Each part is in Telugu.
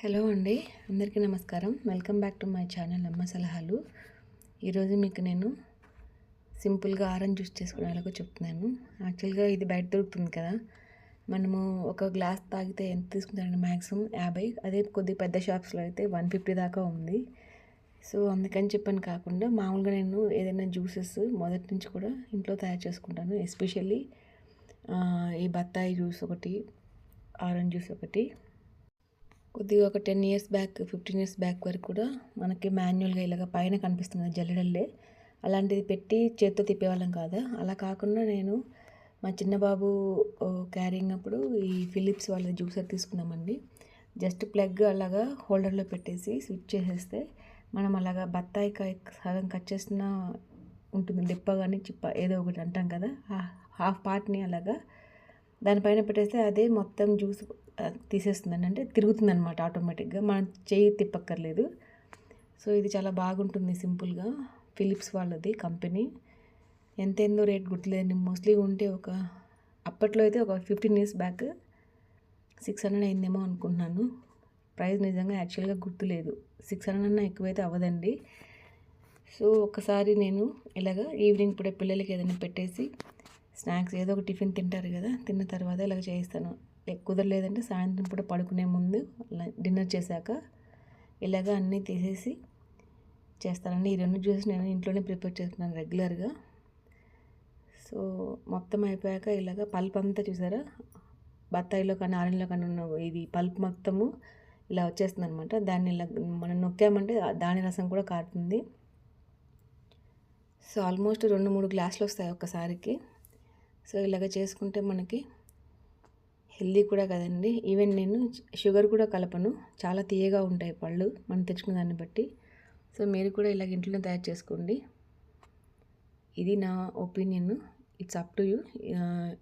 హలో అండి అందరికీ నమస్కారం. Welcome back to my channel అమ్మ సలహాలు. ఈరోజు మీకు నేను సింపుల్గా ఆరెంజ్ జ్యూస్ చేసుకునే ఎలాగో చెప్తున్నాను. యాక్చువల్గా ఇది బయట దొరుకుతుంది కదా. మనము ఒక గ్లాస్ తాగితే ఎంత తీసుకుంటారండి? మ్యాక్సిమం యాభై. అదే కొద్ది పెద్ద షాప్స్లో అయితే వన్ ఫిఫ్టీ దాకా ఉంది. సో అందుకని చెప్పని కాకుండా మామూలుగా నేను ఏదైనా జ్యూసెస్ మొదటి నుంచి కూడా ఇంట్లో తయారు చేసుకుంటాను. ఎస్పెషల్లీ ఈ బత్తాయి జ్యూస్ ఒకటి ఆరెంజ్ జ్యూస్ ఒకటి. కొద్దిగా ఒక ten years back fifteen years back వరకు కూడా మనకి మాన్యువల్గా ఇలాగ పైన కనిపిస్తుంది జల్లెడల్లే. అలాంటిది పెట్టి చేత్తో తిప్పేవాళ్ళం కాదా? అలా కాకుండా నేను మా చిన్న బాబు క్యారింగ్ అప్పుడు ఈ ఫిలిప్స్ వాళ్ళ జ్యూసర్ తీసుకున్నామండి. జస్ట్ ప్లగ్ అలాగా హోల్డర్లో పెట్టేసి స్విచ్ చేసేస్తే మనం అలాగా బత్తాయి సగం కట్ చేసిన ఉంటుంది డిప్ప కానీ చిప్ప ఏదో ఒకటి అంటాం కదా? హాఫ్ పార్ట్ని అలాగా దానిపైన పెట్టేస్తే అదే మొత్తం జ్యూస్ తీసేస్తుందని అంటే తిరుగుతుంది అనమాట ఆటోమేటిక్గా మనం చేయి తిప్పక్కర్లేదు. సో ఇది చాలా బాగుంటుంది సింపుల్గా. ఫిలిప్స్ వాళ్ళది కంపెనీ. ఎంతెందో రేట్ గుర్తులేదండి. మోస్ట్లీ ఉంటే ఒక అప్పట్లో అయితే ఒక fifteen years back six hundred అయిందేమో అనుకుంటున్నాను. ప్రైస్ నిజంగా యాక్చువల్గా గుర్తులేదు. సిక్స్ హండ్రెడ్ అన్నా ఎక్కువైతే అవ్వదండి. సో ఒకసారి నేను ఇలాగ ఈవినింగ్ ఇప్పుడే పిల్లలకి ఏదైనా పెట్టేసి స్నాక్స్ ఏదో ఒక టిఫిన్ తింటారు కదా తిన్న తర్వాత ఇలాగ చేయిస్తాను. కుదరలేదంటే సాయంత్రం పూట పడుకునే ముందు డిన్నర్ చేశాక ఇలాగ అన్నీ తీసేసి చేస్తానండి. ఈ రెండు జ్యూస్ నేను ఇంట్లోనే ప్రిపేర్ చేస్తున్నాను రెగ్యులర్గా. సో మొత్తం అయిపోయాక ఇలాగ పల్ప్ అంతా చూసారా? బత్తాయిలో కానీ ఆరెంజ్లో కానీ ఉన్న ఇది పల్ప్ మొత్తము ఇలా వచ్చేస్తుంది అనమాట దాన్ని ఇలా మనం నొక్కామంటే దాని రసం కూడా కారుతుంది. సో ఆల్మోస్ట్ రెండు మూడు గ్లాసులు వస్తాయి ఒక్కసారికి. సో ఇలాగ చేసుకుంటే మనకి హెల్దీ కూడా కదండి. ఈవెన్ నేను షుగర్ కూడా కలపను. చాలా తీయగా ఉంటాయి పళ్ళు. మనం తెచ్చుకున్న దాన్ని బట్టి. సో మీరు కూడా ఇలాగ ఇంట్లో తయారు చేసుకోండి. ఇది నా opinion. It's up to you.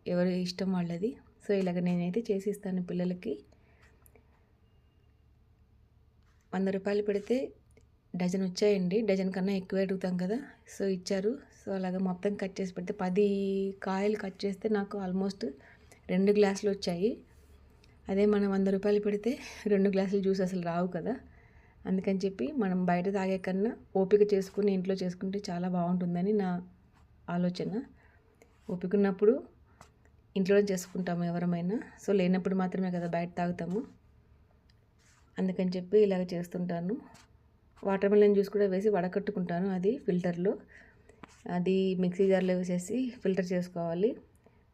ఎవరి ఇష్టం వాళ్ళది. సో ఇలాగ నేనైతే చేసి ఇస్తాను పిల్లలకి. వంద రూపాయలు పెడితే డజన్ వచ్చాయండి. డజన్ కన్నా ఎక్కువ అడుగుతాం కదా. సో ఇచ్చారు. సో అలాగ మొత్తం కట్ చేసి పెడితే పది కాయలు కట్ చేస్తే నాకు ఆల్మోస్ట్ రెండు గ్లాసులు వచ్చాయి. అదే మనం వంద రూపాయలు పెడితే రెండు గ్లాసులు జ్యూస్ అసలు రావు కదా. అందుకని చెప్పి మనం బయట తాగే కన్నా ఓపిక చేసుకుని ఇంట్లో చేసుకుంటే చాలా బాగుంటుందని నా ఆలోచన. ఓపిక ఉన్నప్పుడు ఇంట్లోనే చేసుకుంటాము ఎవరమైనా. సో లేనప్పుడు మాత్రమే కదా బయట తాగుతాము. అందుకని చెప్పి ఇలాగ చేస్తుంటాను. వాటర్ మెలన్ జ్యూస్ కూడా వేసి వడకట్టుకుంటాను అది ఫిల్టర్లో. అది మిక్సీ జార్లో వేసేసి ఫిల్టర్ చేసుకోవాలి.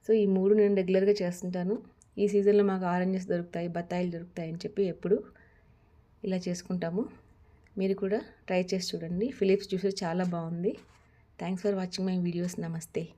సో ఈ మూడు నేను రెగ్యులర్గా చేస్తుంటాను. ఈ సీజన్లో మాకు ఆరెంజెస్ దొరుకుతాయి బత్తాయిలు దొరుకుతాయి అని చెప్పి ఎప్పుడు ఇలా చేసుకుంటాము. మీరు కూడా ట్రై చేసి చూడండి. ఫిలిప్స్ జ్యూస్ చాలా బాగుంది. Thanks for watching my videos. నమస్తే.